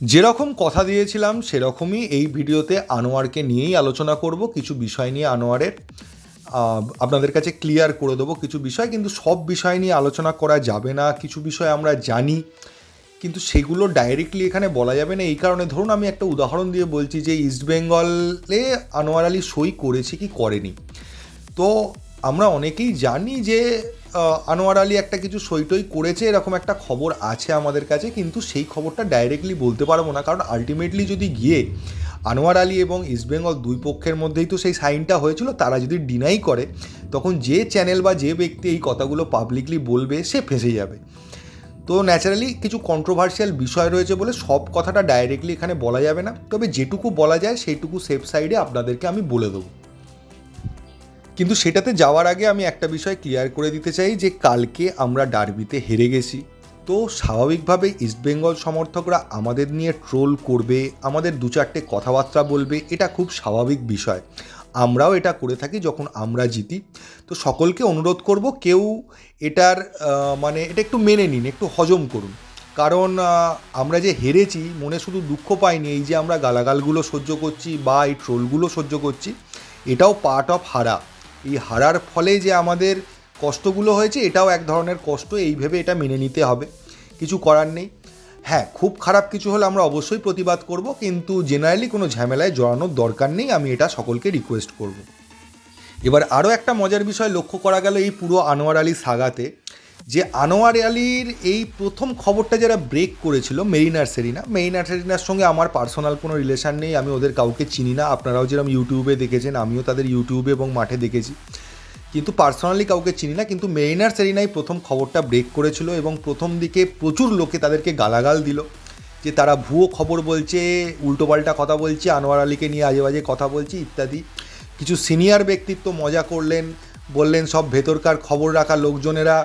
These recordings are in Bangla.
যেরকম কথা দিয়েছিলাম, সেরকমই এই ভিডিওতে আনোয়ারকে নিয়েই আলোচনা করব, কিছু বিষয় নিয়ে আনোয়ারের। আপনাদের কাছে ক্লিয়ার করে দেবো কিছু বিষয়, কিন্তু সব বিষয় নিয়ে আলোচনা করা যাবে না, কিছু বিষয় আমরা জানি, কিন্তু সেগুলো ডাইরেক্টলি এখানে বলা যাবে না। এই কারণে ধরুন আমি একটা উদাহরণ দিয়ে বলছি যে ইস্টবেঙ্গলে আনোয়ার আলী সই করেছে কি করেনি? তো আমরা অনেকেই জানি যে আনোয়ার আলী একটা কিছু সইটই করেছে, এরকম একটা খবর আছে আমাদের কাছে, কিন্তু সেই খবরটা ডাইরেক্টলি বলতে পারব না, কারণ আলটিমেটলি যদি গিয়ে আনোয়ার আলী এবং ইস্টবেঙ্গল দুই পক্ষের মধ্যেই তো সেই সাইনটা হয়েছিল, তারা যদি ডিনাই করে, তখন যে চ্যানেল বা যে ব্যক্তি এই কথাগুলো পাবলিকলি বলবে, সে ফেঁসে যাবে। তো ন্যাচারালি কিছু কন্ট্রোভার্সিয়াল বিষয় রয়েছে বলে সব কথাটা ডাইরেক্টলি এখানে বলা যাবে না, তবে যেটুকু বলা যায়, সেইটুকু সেফ সাইডে আপনাদেরকে আমি বলে দেবো। কিন্তু সেটাতে যাওয়ার আগে আমি একটা বিষয় ক্লিয়ার করে দিতে চাই যে কালকে আমরা ডার্বিতে হেরে গেছি। তো স্বাভাবিকভাবে ইস্টবেঙ্গল সমর্থকরা আমাদের নিয়ে ট্রোল করবে, আমাদের দু চারটে কথাবার্তা বলবে, এটা খুব স্বাভাবিক বিষয়। আমরাও এটা করে থাকি যখন আমরা জিতি। তো সকলকে অনুরোধ করব কেউ এটার মানে এটা একটু মেনে নিন, একটু হজম করুন। কারণ আমরা যে হেরেছি, মনে শুধু দুঃখ পাইনি, এই যে আমরা গালাগালগুলো সহ্য করছি বা এই ট্রোলগুলো সহ্য করছি, এটাও পার্ট অফ হারা। এই হারার ফলে যে আমাদের কষ্টগুলো হয়েছে, এটাও এক ধরনের কষ্ট এইভাবে এটা মেনে নিতে হবে। কিছু করার নেই। হ্যাঁ খুব খারাপ কিছু হলে আমরা অবশ্যই প্রতিবাদ করব, কিন্তু জেনারেলি কোনো ঝামেলায় জড়ানোর দরকার নেই, আমি এটা সকলকে রিকোয়েস্ট করব। এবার আরও একটা মজার বিষয় লক্ষ্য করা গেল এই পুরো আনোয়ার আলী সাগাতে। যে আনোয়ার আলীর এই প্রথম খবরটা যারা ব্রেক করেছিল, মেরিনার সেরিনা, মেরিনার সেরিনার সঙ্গে আমার পার্সোনাল কোনো রিলেশন নেই, আমি ওদের কাউকে চিনি না। আপনারাও যেরকম ইউটিউবে দেখেছেন, আমিও তাদের ইউটিউবে এবং মাঠে দেখেছি। কিন্তু পার্সোনালি কাউকে চিনি না, কিন্তু মেরিনার সেরিনাই প্রথম খবরটা ব্রেক করেছিল এবং প্রথম দিকে প্রচুর লোকে তাদেরকে গালাগাল দিল, যে তারা ভুয়ো খবর বলছে উল্টোপাল্টা কথা বলছে, আনোয়ার আলীকে নিয়ে আজে বাজে কথা বলছে ইত্যাদি। কিছু সিনিয়র ব্যক্তিত্ব মজা করলেন, বললেন সব ভেতরকার খবর রাখা লোকজনেরা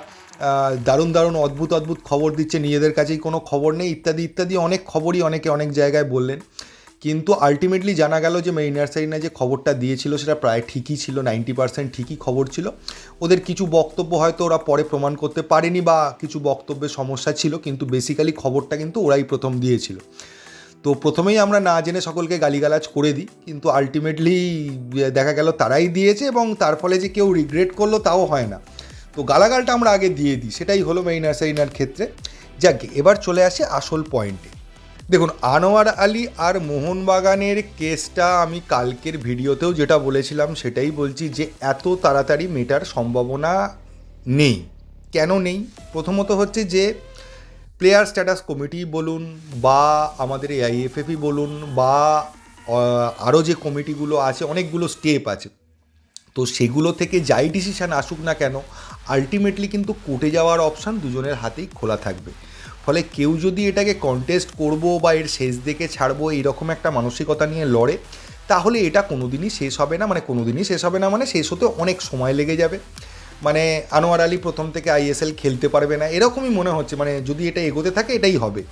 দারুণ দারুণ অদ্ভুত অদ্ভুত খবর দিচ্ছে, নিজেদের কাছেই কোনো খবর নেই, ইত্যাদি ইত্যাদি অনেক খবরই অনেকে অনেক জায়গায় বললেন। কিন্তু আলটিমেটলি জানা গেল যে মেরিনার সাইনা যে খবরটা দিয়েছিল সেটা প্রায় ঠিকই ছিল নাইনটি পার্সেন্ট ঠিকই খবর ছিল। ওদের কিছু বক্তব্য হয়তো ওরা পরে প্রমাণ করতে পারেনি বা কিছু বক্তব্যের সমস্যা ছিল, কিন্তু বেসিক্যালি খবরটা কিন্তু ওরাই প্রথম দিয়েছিল। তো প্রথমেই আমরা না জেনে সকলকে গালিগালাজ করে দিই, কিন্তু আলটিমেটলি দেখা গেল তারাই দিয়েছে এবং তার ফলে যে কেউ রিগ্রেট করল তাও হয় না। তো গালাগালটা আমরা আগে দিয়ে দিই, সেটাই হলো মেরিনার সাইনার ক্ষেত্রে। যাক, এবার চলে আসে আসল পয়েন্টে দেখুন, আনোয়ার আলী আর মোহনবাগানের কেসটা আমি কালকের ভিডিওতেও যেটা বলেছিলাম, সেটাই বলছি যে এত তাড়াতাড়ি মেটার সম্ভাবনা নেই। কেন নেই? প্রথমত হচ্ছে যে প্লেয়ার স্ট্যাটাস কমিটি বলুন বা আমাদের এআইএফএফই বলুন বা আরও যে কমিটিগুলো আছে, অনেকগুলো স্টেপ আছে। তো সেগুলো থেকে যাই ডিসিশান আসুক না কেন আলটিমেটলি কিন্তু কোর্টে যাওয়ার অপশান দুজনের হাতেই খোলা থাকবে। ফলে কেউ যদি এটাকে কন্টেস্ট করব বা এর শেষ দিকে ছাড়বো, এইরকম একটা মানসিকতা নিয়ে লড়ে, তাহলে এটা কোনোদিনই শেষ হবে না মানে কোনোদিনই শেষ হবে না মানে শেষ হতে অনেক সময় লেগে যাবে। মানে আনোয়ার আলী প্রথম থেকে আইএসএল খেলতে পারবে না, এরকমই মনে হচ্ছে মানে যদি এটা এগোতে থাকে, এটাই হবে।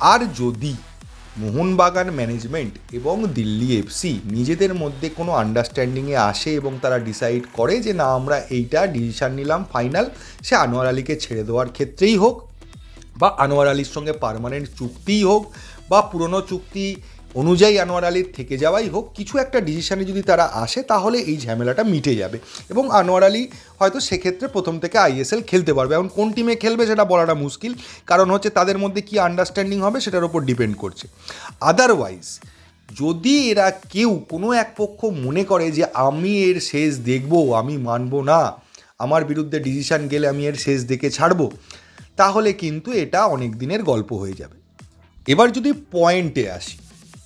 আর যদি মোহনবাগান ম্যানেজমেন্ট এবং দিল্লি এফসি নিজেদের মধ্যে কোনো আন্ডারস্ট্যান্ডিংয়ে আসে এবং তারা ডিসাইড করে যে না, আমরা এইটা ডিসিশান নিলাম ফাইনাল সে আনোয়ার আলীকে ছেড়ে দেওয়ার ক্ষেত্রেই হোক বা আনোয়ার আলীর সঙ্গে পারমানেন্ট চুক্তিই হোক বা পুরনো চুক্তি অনুযায়ী আনোয়ার আলীর থেকে যাওয়াই হোক, কিছু একটা ডিসিশানে যদি তারা আসে, তাহলে এই ঝামেলাটা মিটে যাবে। এবং আনোয়ার আলী হয়তো সেক্ষেত্রে প্রথম থেকে আইএসএল খেলতে পারবে। এখন কোন টিমে খেলবে সেটা বলাটা মুশকিল। কারণ হচ্ছে তাদের মধ্যে কি আন্ডারস্ট্যান্ডিং হবে সেটার উপর ডিপেন্ড করছে। আদারওয়াইজ যদি এরা কেউ কোনো এক পক্ষ মনে করে যে আমি এর শেষ দেখব, আমি মানব না, আমার বিরুদ্ধে ডিসিশান গেলে আমি এর শেষ দেখে ছাড়বো, তাহলে কিন্তু এটা অনেক দিনের গল্প হয়ে যাবে। এবার যদি পয়েন্টে আসি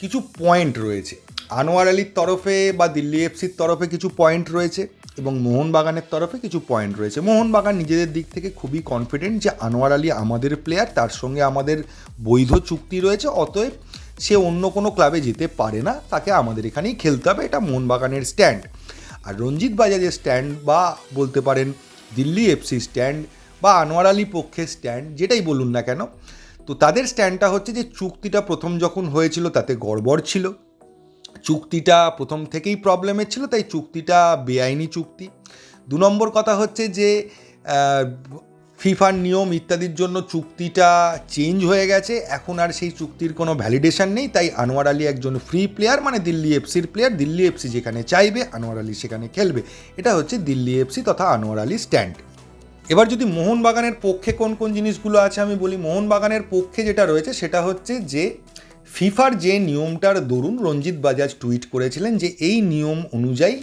কিছু পয়েন্ট রয়েছে। আনোয়ার আলীর তরফে বা দিল্লি এফসির তরফে কিছু পয়েন্ট রয়েছে এবং মোহনবাগানের তরফে কিছু পয়েন্ট রয়েছে। মোহনবাগান নিজেদের দিক থেকে খুবই কনফিডেন্ট যে আনোয়ার আলী আমাদের প্লেয়ার তার সঙ্গে আমাদের বৈধ চুক্তি রয়েছে, অতএব সে অন্য কোনো ক্লাবে যেতে পারে না, তাকে আমাদের এখানেই খেলতে হবে, এটা মোহনবাগানের স্ট্যান্ড আর রঞ্জিত বাজাজের স্ট্যান্ড বা বলতে পারেন দিল্লি এফসি স্ট্যান্ড বা আনোয়ার আলী পক্ষের স্ট্যান্ড যেটাই বলুন না কেন তো তাদের স্ট্যান্ডটা হচ্ছে যে চুক্তিটা প্রথম যখন হয়েছিল তাতে গড়বড় ছিল। চুক্তিটা প্রথম থেকেই প্রবলেমের ছিল, তাই চুক্তিটা বেআইনি চুক্তি। দু নম্বর কথা হচ্ছে যে ফিফার নিয়ম ইত্যাদির জন্য চুক্তিটা চেঞ্জ হয়ে গেছে। এখন আর সেই চুক্তির কোনো ভ্যালিডেশন নেই, তাই আনোয়ার আলী একজন ফ্রি প্লেয়ার মানে দিল্লি এফসির প্লেয়ার দিল্লি এফসি যেখানে চাইবে, আনোয়ার আলী সেখানে খেলবে। এটা হচ্ছে দিল্লি এফসি তথা আনোয়ার আলী স্ট্যান্ড এবার যদি মোহনবাগানের পক্ষে কোন কোন জিনিসগুলো আছে আমি বলি, মোহনবাগানের পক্ষে যেটা রয়েছে সেটা হচ্ছে যে, ফিফার যে নিয়মটার দরুন রঞ্জিত বাজাজ টুইট করেছিলেন যে, এই নিয়ম অনুযায়ী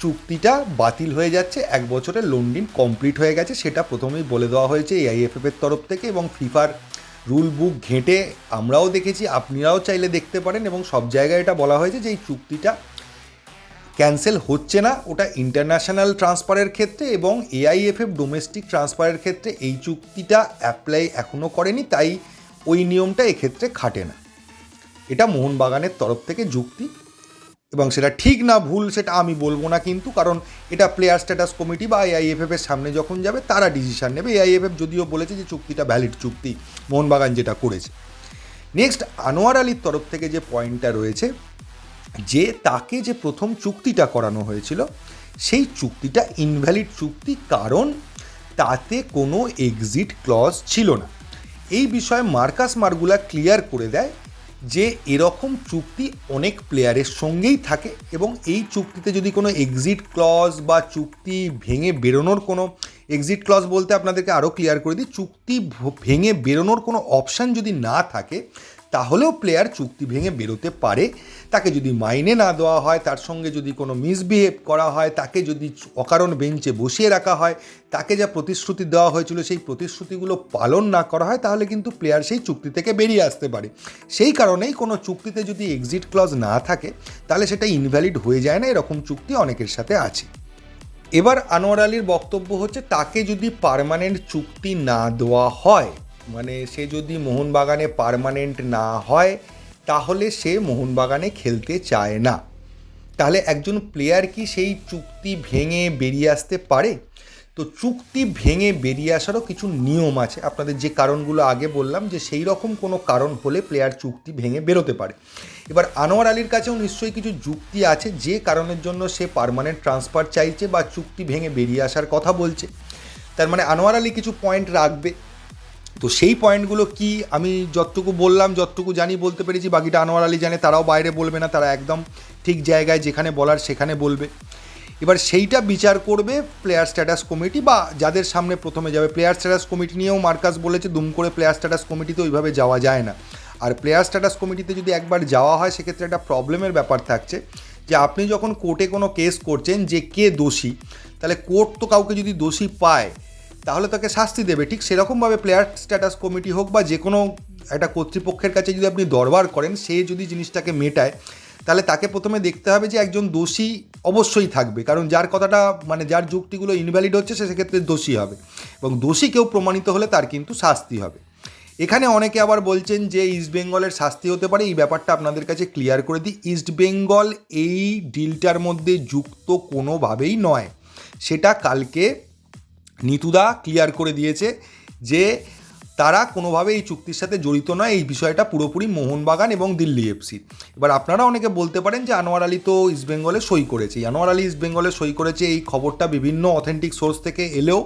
চুক্তিটা বাতিল হয়ে যাচ্ছে, এক বছরের লোন ডিন কমপ্লিট হয়ে গেছে, সেটা প্রথমেই বলে দেওয়া হয়েছে এআইএফএফ এর তরফ থেকে এবং ফিফার রুল বুক ঘেঁটে আমরাও দেখেছি, আপনিরাও চাইলে দেখতে পারেন এবং সব জায়গায় এটা বলা হয়েছে যে, এই চুক্তিটা ক্যান্সেল হচ্ছে না। ওটা ইন্টারন্যাশনাল ট্রান্সফারের ক্ষেত্রে এবং এআইএফএফ ডোমেস্টিক ট্রান্সফারের ক্ষেত্রে এই চুক্তিটা অ্যাপ্লাই এখনও করেনি, তাই ওই নিয়মটা এক্ষেত্রে খাটে না। এটা মোহনবাগানের তরফ থেকে যুক্তি এবং সেটা ঠিক না ভুল সেটা আমি বলব না কিন্তু, কারণ এটা প্লেয়ার স্ট্যাটাস কমিটি বা এআইএফএফ এর সামনে যখন যাবে তারা ডিসিশন নেবে। এআইএফএফ যদিও বলেছে যে চুক্তিটা ভ্যালিড চুক্তি, মোহনবাগান যেটা করেছে। নেক্সট, আনোয়ার আলীর তরফ থেকে যে পয়েন্টটা রয়েছে যে তাকে যে প্রথম চুক্তিটা করানো হয়েছিল, সেই চুক্তিটা ইনভ্যালিড চুক্তি কারণ তাতে কোনো এক্সিট ক্লজ ছিল না। এই বিষয়ে মার্কাস মার্গুলা ক্লিয়ার করে দেয় যে এরকম চুক্তি অনেক প্লেয়ারের সঙ্গেই থাকে এবং এই চুক্তিতে যদি কোনো এক্সিট ক্লজ বা চুক্তি ভেঙে বেরোনোর কোনো এক্সিট ক্লজ বলতে আপনাদেরকে আরও ক্লিয়ার করে দিই, চুক্তি ভেঙে বেরোনোর কোনো অপশান যদি না থাকে তাহলেও প্লেয়ার চুক্তি ভেঙে বেরোতে পারে। তাকে যদি মাইনে না দেওয়া হয়, তার সঙ্গে যদি কোনো মিসবিহেভ করা হয়, তাকে যদি অকারণ বেঞ্চে বসিয়ে রাখা হয়, তাকে যা প্রতিশ্রুতি দেওয়া হয়েছিল সেই প্রতিশ্রুতিগুলো পালন না করা হয়, তাহলে কিন্তু প্লেয়ার সেই চুক্তি থেকে বেরিয়ে আসতে পারে। সেই কারণেই কোনো চুক্তিতে যদি এক্সিট ক্লজ না থাকে, তাহলে সেটা ইনভ্যালিড হয়ে যায় না, এরকম চুক্তি অনেকের সাথে আছে। এবার আনোয়ার আলীর বক্তব্য হচ্ছে, তাকে যদি পার্মানেন্ট চুক্তি না দেওয়া হয় মানে সে যদি মোহনবাগানে পার্মানেন্ট না হয়, তাহলে সে মোহনবাগানে খেলতে চায় না। তাহলে একজন প্লেয়ার কি সেই চুক্তি ভেঙে বেরিয়ে আসতে পারে? তো চুক্তি ভেঙে বেরিয়ে আসারও কিছু নিয়ম আছে। আপনাদের যে কারণগুলো আগে বললাম যে সেই রকম কোনো কারণ হলে প্লেয়ার চুক্তি ভেঙে বেরোতে পারে। এবার আনোয়ার আলীর কাছেও নিশ্চয়ই কিছু যুক্তি আছে, যে কারণের জন্য সে পারমানেন্ট ট্রান্সফার চাইছে বা চুক্তি ভেঙে বেরিয়ে আসার কথা বলছে। তার মানে আনোয়ার আলী কিছু পয়েন্ট রাখবে। তো সেই পয়েন্টগুলো কি আমি যতটুকু বললাম, যতটুকু জানি বলতে পেরেছি, বাকিটা আনোয়ার আলী জানে, তারাও বাইরে বলবে না, তারা একদম ঠিক জায়গায় যেখানে বলার সেখানে বলবে। এবার সেইটা বিচার করবে প্লেয়ার স্ট্যাটাস কমিটি বা যাদের সামনে প্রথমে যাবে। প্লেয়ার স্ট্যাটাস কমিটি নিয়েও মার্কাস বলেছে, দুম করে প্লেয়ার স্ট্যাটাস কমিটিতে ওইভাবে যাওয়া যায় না। আর প্লেয়ার স্ট্যাটাস কমিটিতে যদি একবার যাওয়া হয়, সেক্ষেত্রে একটা প্রবলেমের ব্যাপার থাকছে যে আপনি যখন কোর্টে কোনো কেস করছেন যে কে দোষী, তাহলে কোর্ট তো কাউকে যদি দোষী পায় তাহলে তাকে শাস্তি দেবে। ঠিক সেরকমভাবে প্লেয়ার স্ট্যাটাস কমিটি হোক বা যে কোনো একটা কর্তৃপক্ষের কাছে যদি আপনি দরবার করেন, সে যদি জিনিসটাকে মেটায়, তাহলে তাকে প্রথমে দেখতে হবে যে একজন দোষী অবশ্যই থাকবে। কারণ যার কথাটা মানে যার যুক্তিগুলো ইনভ্যালিড হচ্ছে, সে সেক্ষেত্রে দোষী হবে। এবং দোষী কেউ প্রমাণিত হলে তার কিন্তু শাস্তি হবে। এখানে অনেকে আবার বলছেন যে ইস্ট বেঙ্গলের শাস্তি হতে পারে। এই ব্যাপারটা আপনাদের কাছে ক্লিয়ার করে দিই। ইস্ট বেঙ্গল এই ডিলটার মধ্যে যুক্ত কোনোভাবেই নয়। সেটা কালকে নিতুদা ক্লিয়ার করে দিয়েছে যে তারা কোনোভাবে এই চুক্তির সাথে জড়িত নয়। এই বিষয়টা পুরোপুরি মোহনবাগান এবং দিল্লি এফসি এবার আপনারা অনেকে বলতে পারেন যে আনোয়ার আলী তো ইস্টবেঙ্গলে সই করেছে। আনোয়ার আলী ইস্টবেঙ্গলে সই করেছে, এই খবরটা বিভিন্ন অথেন্টিক সোর্স থেকে এলেও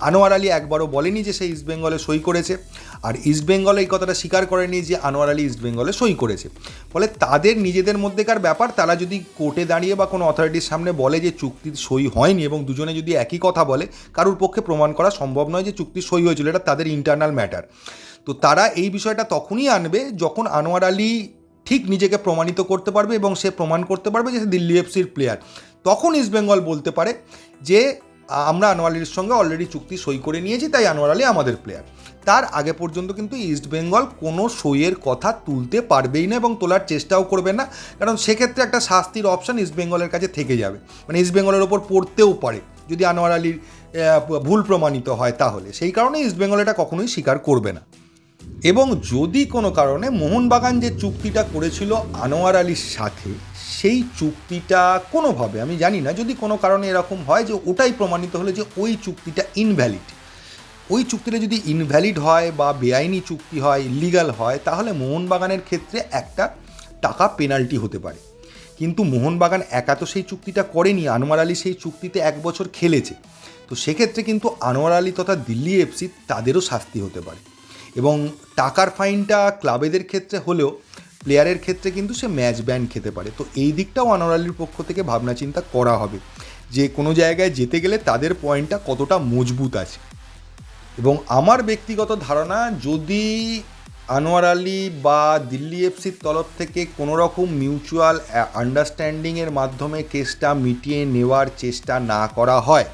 আনোয়ার আলী একবারও বলেনি যে সে ইস্টবেঙ্গলে সই করেছে। আর ইস্টবেঙ্গলে এই কথাটা স্বীকার করেনি যে আনোয়ার আলী ইস্টবেঙ্গলে সই করেছে। ফলে তাদের নিজেদের মধ্যেকার ব্যাপার, তারা যদি কোর্টে দাঁড়িয়ে বা কোনো অথরিটির সামনে বলে যে চুক্তির সই হয়নি এবং দুজনে যদি একই কথা বলে, কারোর পক্ষে প্রমাণ করা সম্ভব নয় যে চুক্তি সই হয়েছিল, এটা তাদের ইন্টারনাল ম্যাটার তো তারা এই বিষয়টা তখনই আনবে যখন আনোয়ার আলী ঠিক নিজেকে প্রমাণিত করতে পারবে এবং সে প্রমাণ করতে পারবে যে সে দিল্লি এফসির প্লেয়ার তখন ইস্টবেঙ্গল বলতে পারে যে আমরা আনোয়ার আলীর সঙ্গে অলরেডি চুক্তি সই করে নিয়েছি, তাই আনোয়ার আলী আমাদের প্লেয়ার তার আগে পর্যন্ত কিন্তু ইস্টবেঙ্গল কোনো সইয়ের কথা তুলতে পারবেই না এবং তোলার চেষ্টাও করবে না, কারণ সেক্ষেত্রে একটা শাস্তির অপশান ইস্টবেঙ্গলের কাছে থেকে যাবে। মানে ইস্টবেঙ্গলের ওপর পড়তেও পারে, যদি আনোয়ার আলীর ভুল প্রমাণিত হয় তাহলে। সেই কারণে ইস্টবেঙ্গল এটা কখনোই স্বীকার করবে না। এবং যদি কোনো কারণে মোহনবাগান যে চুক্তিটা করেছিল আনোয়ার আলীর সাথে সেই চুক্তিটা কোনোভাবে, আমি জানি না, যদি কোনো কারণে এরকম হয় যে ওটাই প্রমাণিত হলো যে ওই চুক্তিটা ইনভ্যালিড ওই চুক্তিটা যদি ইনভ্যালিড হয় বা বেআইনি চুক্তি হয় ইলিগাল হয়, তাহলে মোহনবাগানের ক্ষেত্রে একটা টাকা পেনাল্টি হতে পারে। কিন্তু মোহনবাগান একা তো সেই চুক্তিটা করেনি, আনোয়ার আলী সেই চুক্তিতে এক বছর খেলেছে। তো সেক্ষেত্রে কিন্তু আনোয়ার আলী তথা দিল্লি এফসি তাদেরও শাস্তি হতে পারে। এবং টাকার ফাইনটা ক্লাবেদের ক্ষেত্রে হলেও প্লেয়ারের ক্ষেত্রে কিন্তু সে ম্যাচ ব্যান্ড খেতে পারে। তো এই দিকটাও আনোয়ার পক্ষ থেকে ভাবনা চিন্তা করা হবে। যে কোনো জায়গায় যেতে গেলে তাদের পয়েন্টটা কতটা মজবুত আছে। এবং আমার ব্যক্তিগত ধারণা, যদি আনোয়ার আলী বা দিল্লি এফসির তরফ থেকে কোনো রকম মিউচুয়াল আন্ডারস্ট্যান্ডিংয়ের মাধ্যমে কেসটা মিটিয়ে নেওয়ার চেষ্টা না করা হয়,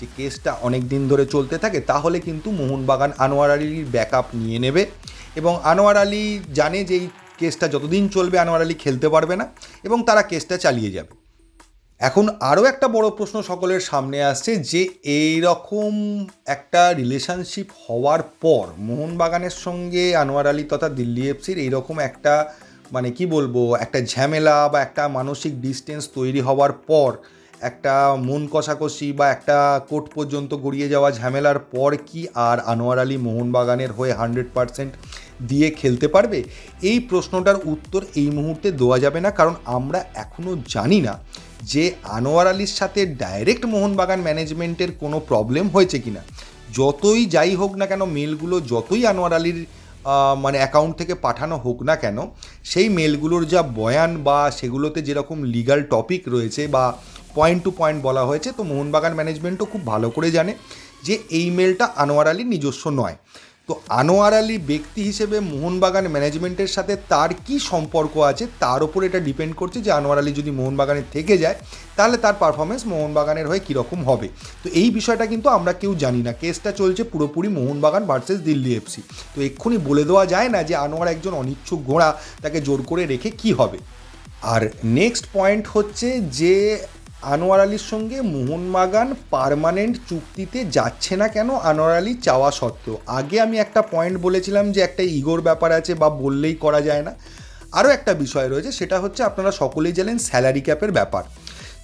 যে কেসটা অনেক দিন ধরে চলতে থাকে, তাহলে কিন্তু মোহনবাগান আনোয়ার আলীর ব্যাকআপ নিয়ে নেবে। এবং আনোয়ার আলী জানে যে এই কেসটা যতদিন চলবে আনোয়ার আলী খেলতে পারবে না এবং তারা কেসটা চালিয়ে যাবে। এখন আরও একটা বড় প্রশ্ন সকলের সামনে আসছে যে এই রকম একটা রিলেশনশিপ হওয়ার পর মোহনবাগানের সঙ্গে আনোয়ার আলী তথা দিল্লি এফসির এইরকম একটা মানে কি বলব, একটা ঝামেলা বা একটা মানসিক ডিস্টেন্স তৈরি হওয়ার পর একটা মন কষাকষি বা একটা কোর্ট পর্যন্ত গড়িয়ে যাওয়া ঝামেলার পর কি আর আনোয়ার আলী মোহনবাগানের হয়ে হান্ড্রেড পারসেন্ট দিয়ে খেলতে পারবে? এই প্রশ্নটার উত্তর এই মুহূর্তে দেওয়া যাবে না, কারণ আমরা এখনও জানি না যে আনোয়ার আলীর সাথে ডাইরেক্ট মোহনবাগান ম্যানেজমেন্টের কোনো প্রবলেম হয়েছে কিনা। যতই যাই হোক না কেন মেলগুলো যতই আনোয়ার আলীর মানে অ্যাকাউন্ট থেকে পাঠানো হোক না কেন, সেই মেলগুলোর যা বয়ান বা সেগুলোতে যেরকম লিগাল টপিক রয়েছে বা পয়েন্ট টু পয়েন্ট বলা হয়েছে, তো মোহনবাগান ম্যানেজমেন্টও খুব ভালো করে জানে যে এই মেলটা আনোয়ার আলীর নিজস্ব নয়। তো আনোয়ার আলী ব্যক্তি হিসেবে মোহনবাগান ম্যানেজমেন্টের সাথে তার কি সম্পর্ক আছে? তার উপর এটা ডিপেন্ড করছে যে আনোয়ার আলী যদি মোহনবাগানে থেকে যায়, তাহলে তার পারফরমেন্স মোহনবাগানের হয়ে কীরকম হবে? তো এই বিষয়টা কিন্তু আমরা কেউ জানি না। কেসটা চলছে পুরোপুরি মোহনবাগান ভার্সেস দিল্লি এফসি তো এক্ষুনি বলে দেওয়া যায় না যে আনোয়ার একজন অনিচ্ছুক ঘোড়া, তাকে জোর করে রেখে কি হবে? আর নেক্সট পয়েন্ট হচ্ছে যে আনোয়ার আলীর সঙ্গে মোহনবাগান পারমানেন্ট চুক্তিতে যাচ্ছে না কেন আনোয়ার আলী চাওয়া সত্ত্বেও? আগে আমি একটা পয়েন্ট বলেছিলাম যে একটা ইগোর ব্যাপার আছে বা বললেই করা যায় না। আরও একটা বিষয় রয়েছে, সেটা হচ্ছে আপনারা সকলেই জানেন স্যালারি ক্যাপের ব্যাপার।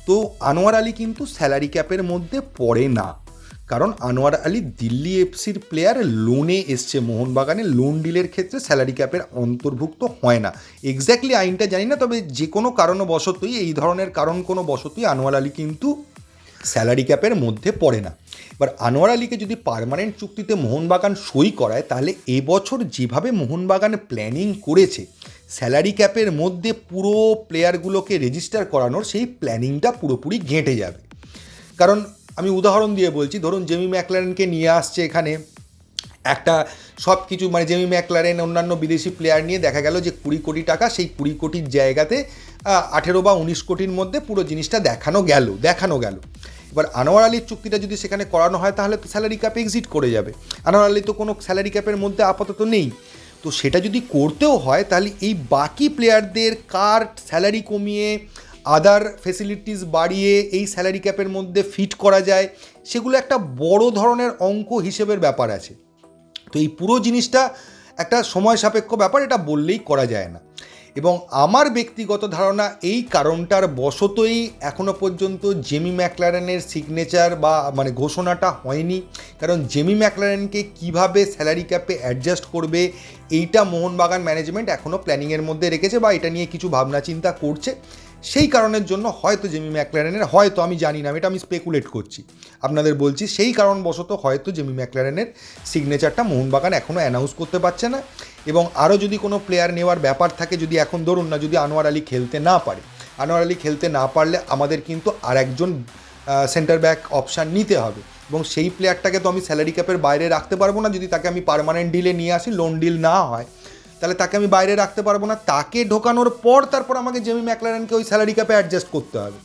তো আনোয়ার আলী কিন্তু স্যালারি ক্যাপের মধ্যে পড়ে না। কারণ আনোয়ার আলী দিল্লি এফসির প্লেয়ার লোনে এসছে মোহনবাগানে লোন ডিলের ক্ষেত্রে স্যালারি ক্যাপের অন্তর্ভুক্ত হয় না। এক্স্যাক্টলি আইনটা জানি না, তবে যে কোনো কারণবশতই, এই ধরনের কারণ কোনো বশতই আনোয়ার আলী কিন্তু স্যালারি ক্যাপের মধ্যে পড়ে না। এবার আনোয়ার আলীকে যদি পার্মানেন্ট চুক্তিতে মোহনবাগান সই করায়, তাহলে এবছর যেভাবে মোহনবাগান প্ল্যানিং করেছে স্যালারি ক্যাপের মধ্যে পুরো প্লেয়ারগুলোকে রেজিস্টার করানোর সেই প্ল্যানিংটা পুরোপুরি ঘেঁটে যাবে। কারণ আমি উদাহরণ দিয়ে বলছি, ধরুন জেমি ম্যাকলারেনকে নিয়ে আসছে এখানে। একটা সব কিছু মানে জেমি ম্যাকলারেন অন্যান্য বিদেশি প্লেয়ার নিয়ে দেখা গেল যে কুড়ি কোটি টাকা সেই কুড়ি কোটির জায়গাতে আঠেরো বা উনিশ কোটির মধ্যে পুরো জিনিসটা দেখানো গেল দেখানো গেল। এবার আনোয়ার আলীর চুক্তিটা যদি সেখানে করানো হয়, তাহলে তো স্যালারি ক্যাপ এক্সিট করে যাবে। আনোয়ার আলী তো কোনো স্যালারি ক্যাপের মধ্যে আপাতত নেই। তো সেটা যদি করতেও হয়, তাহলে এই বাকি প্লেয়ারদের কার স্যালারি কমিয়ে আদার ফেসিলিটিস বাড়িয়ে এই স্যালারি ক্যাপের মধ্যে ফিট করা যায়, সেগুলো একটা বড় ধরনের অঙ্ক হিসেবের ব্যাপার আছে। তো এই পুরো জিনিসটা একটা সময় সাপেক্ষ ব্যাপার, এটা বললেই করা যায় না। এবং আমার ব্যক্তিগত ধারণা, এই কারণটার বশতই এখনও পর্যন্ত জেমি ম্যাকলারেনের সিগনেচার বা মানে ঘোষণাটা হয়নি। কারণ জেমি ম্যাকলারেনকে কীভাবে স্যালারি ক্যাপে অ্যাডজাস্ট করবে, এইটা মোহনবাগান ম্যানেজমেন্ট এখনও প্ল্যানিংয়ের মধ্যে রেখেছে বা এটা নিয়ে কিছু ভাবনা চিন্তা করছে। সেই কারণের জন্য হয়তো জেমি ম্যাকলারেনের, হয়তো আমি জানি না এটা আমি স্পেকুলেট করছি। আপনাদের বলছি, সেই কারণবশত হয়তো জেমি ম্যাকলারেনের সিগনেচারটা মোহনবাগান এখনও অ্যানাউন্স করতে পারছে না। এবং আরও যদি কোনো প্লেয়ার নেওয়ার ব্যাপার থাকে, যদি এখন ধরুন না, যদি আনোয়ার আলী খেলতে না পারে, আনোয়ার আলী খেলতে না পারলে আমাদের কিন্তু আর একজন সেন্টার ব্যাক অপশান নিতে হবে। এবং সেই প্লেয়ারটাকে তো আমি স্যালারি ক্যাপের বাইরে রাখতে পারব না, যদি তাকে আমি পার্মানেন্ট ডিলে নিয়ে আসি লোন ডিল না হয় তাহলে তাকে আমি বাইরে রাখতে পারব না। তাকে ঢোকানোর পর তারপর আমাকে জেমি ম্যাকলারেনকে ওই স্যালারি ক্যাপে অ্যাডজাস্ট করতে হবে।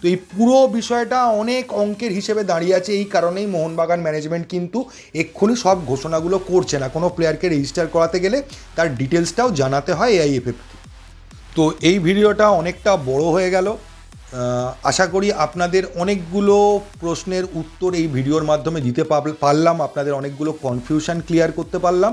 তো এই পুরো বিষয়টা অনেক অঙ্কের হিসেবে দাঁড়িয়ে আছে, এই কারণেই মোহনবাগান ম্যানেজমেন্ট কিন্তু এক্ষুনি সব ঘোষণাগুলো করছে না। কোনো প্লেয়ারকে রেজিস্টার করাতে গেলে তার ডিটেলসটাও জানাতে হয় এআইএফএফকে তো এই ভিডিওটা অনেকটা বড় হয়ে গেল। আশা করি আপনাদের অনেকগুলো প্রশ্নের উত্তর এই ভিডিওর মাধ্যমে দিতে পারলাম। আপনাদের অনেকগুলো কনফিউশন ক্লিয়ার করতে পারলাম।